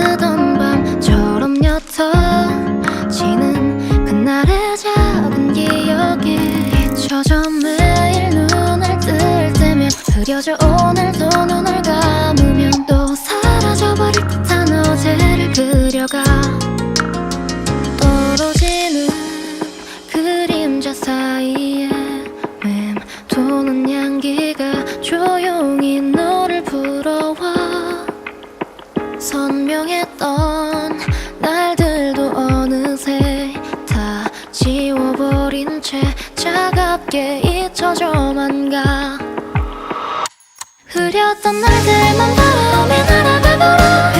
흐던 밤처럼 옅어지는 그날의 작은 기억에 잊혀져 매일 눈을 뜰 때면 흐려져 오늘도 눈을 감으면 또 사라져버릴 듯한 어제를 그려가 떨어지는 그림자 사이에 맴도는 향기가 조용히 선명했던 날들도 어느새 다 지워버린 채 차갑게 잊혀져만 가. 흐렸던 날들만 바람에 날아가도록 헤어